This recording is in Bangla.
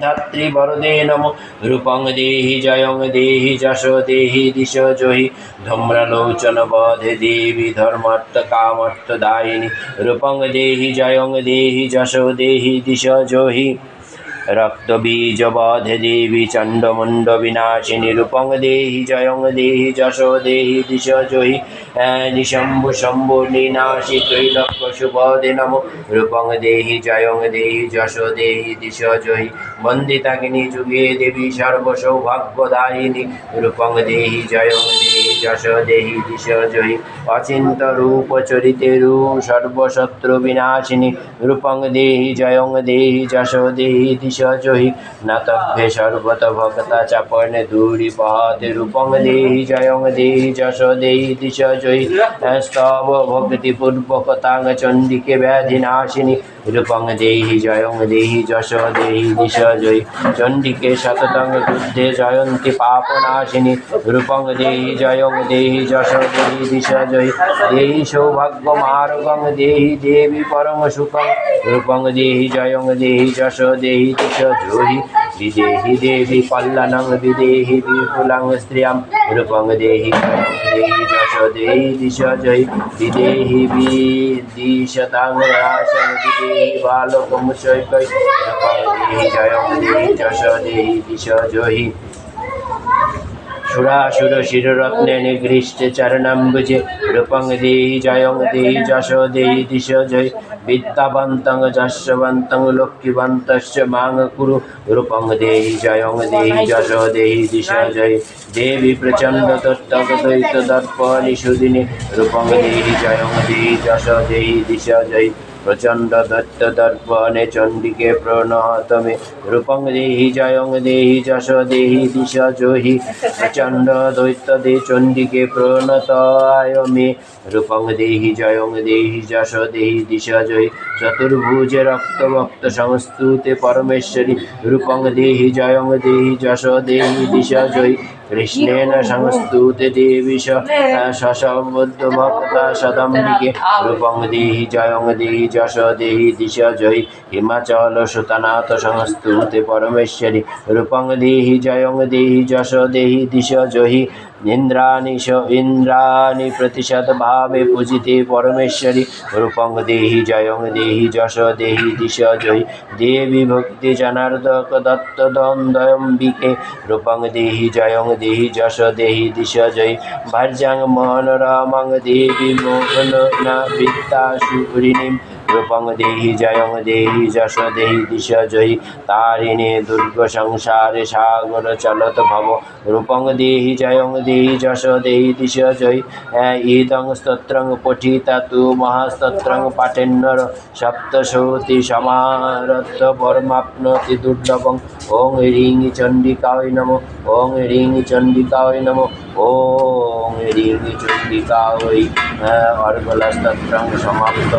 ধাত্রী বরদে নম, রূপং দেহি, জয়ং দেহি, যশ দেহি, দিশ জহি। ধূম্রলোচন বধে দেবী, ধর্মার্থ কামার্থ দায়িনী। রূপং দেহি, জয়ং দেহি, যশ দেহি, দিশ জহি। রক্তবীজবধে দেবী চণ্ডমুণ্ড বিনাশিনী রূপং দেহি জয়ং দেহি যশ দেহি দিশ জহি নিশম্ভু শম্ভু নিনাশি ত্রৈলক্য সুবধে নম রূপং দেহি জয়ং দেহি যশ দেহি দিশ জহি বন্দিতাকিনী যুগে দেবী সর্বসৌভাগ্যদায়িনী রূপং দেহি জয়ং দেহি যশ দেহি দিশ জহি অচিন্ত রূপ চরিতে রূ সর্বশত্রু বিনাশিনী রূপং দেহি জয়ং দেহি যশ দেহি দিশ জহি নাতভ্যে সর্বত ভক্তা চাপনে দূরি পহতে রূপং দেহি জয়ং দেহি যশ দেহি দিশ জহি স্তব ভক্তি পূর্বকতাং চণ্ডিকে ব্যাধি নাশিনী রূপং দেহি জয়ং দেহি যশ দেহি দিশ জয়ী চণ্ডিকে শততং যুদ্ধে জয়ন্তী পাপনাশিনী রূপং দেহি জয়ং দেহি যশ দেহি দিশ জয়ী দেহি সৌভাগ্য মার্গং দেহি দেবী পরম সুখং রূপং দেহি জয়ং দেহি যশ দেহি দিশ জয়ী বিদেহি দেবী কল্যাণং देहि বিপুলাং স্ত্রিয়াম রূপং দেহি জয়ং দেহি যশ দেহি দিশ জয়ী বিদেহি বিদিশতাং রাসং বিদেহি বালকং চৈকৈ রূপং দেহি জয়ং দেহি যশ দেহি দিশ জয়ী সুরাসুর শিররত্নে নিগৃষ্টে চরণম্বুজে রূপং দেহি জয়ং দেহি যশ দেহি দিশ জয়। বিদ্যাবন্তং যশবন্তং লক্ষ্মীবন্তশ্চ মাং কুরু রূপং দেহি জয়ং দেহি যশ দেহি দিশ জয়। দেবী প্রচণ্ড তত্ত্বক দ্বৈত দর্প নিষুদিনী রূপং দেহি জয়ং দেহি যশ দেহি দিশ জয়। প্রচণ্ড দত্ত দর্পণে চণ্ডিকে প্রণত মে। রূপং দেহি, জয়ং দেহি, যশ দেহি, দিশ জহি। প্রচণ্ড দৈত্য দে চণ্ডিকে প্রণতায় মে। রূপং দেহি, জয়ং দেহি, যশ দেহি, দিশ জয়ী চতুর্ভুজে রক্ত ভক্ত সংস্তুতে পরমেশ্বরী। রূপং দেহি, জয়ং দেহি, যশ দেহি, দিশ জয়ী কৃষ্ণেন সংস্তুতে দেবী সশবদ্ধ ভক্তা সদম্বিকে। রূপং দেহি জয়ং দেহি যশ দেহি দিশ জয়ী। হিমাচল সুতনাথ সংস্তুতে পরমেশ্বরী। রূপং দেহি জয়ং দেহি যশ দেহি দিশ জয়ী। ইন্দ্রাণী স ইন্দ্রাণী প্রতিশত ভাবে পূজিতে পরমেশ্বরী রূপং দেহি জয়ং, দেহি যশ, দেহি দিশ জয়ী। দেবী ভক্তি জনার্দক দত্ত দ্বন্দ্বম্বিকে রূপং দেহি জয়ং, দেহি যশ, দেহি দিশ জয়ী। রূপং দেহি জয়ং দেহি যশ দেহি দিশ জয়ী তারিণী দুর্গ সংসারে সাগর চলত ভব। রূপং দেহি জয়ং দেহি যশ দেহি দিশ জয়ী ইদং স্তোত্রং পঠিতা তু মহাস্তোত্রং পাঠেন্নর সপ্তশতি সমারত্ত পরমাপ্নতি দুর্লভং। ওং হ্রিং চণ্ডিকায় নম। ওং হ্রিং চণ্ডিকায় নম। ওং दीर्घचुण्डिका वै अर्घलस्तत्र সমাপ্ত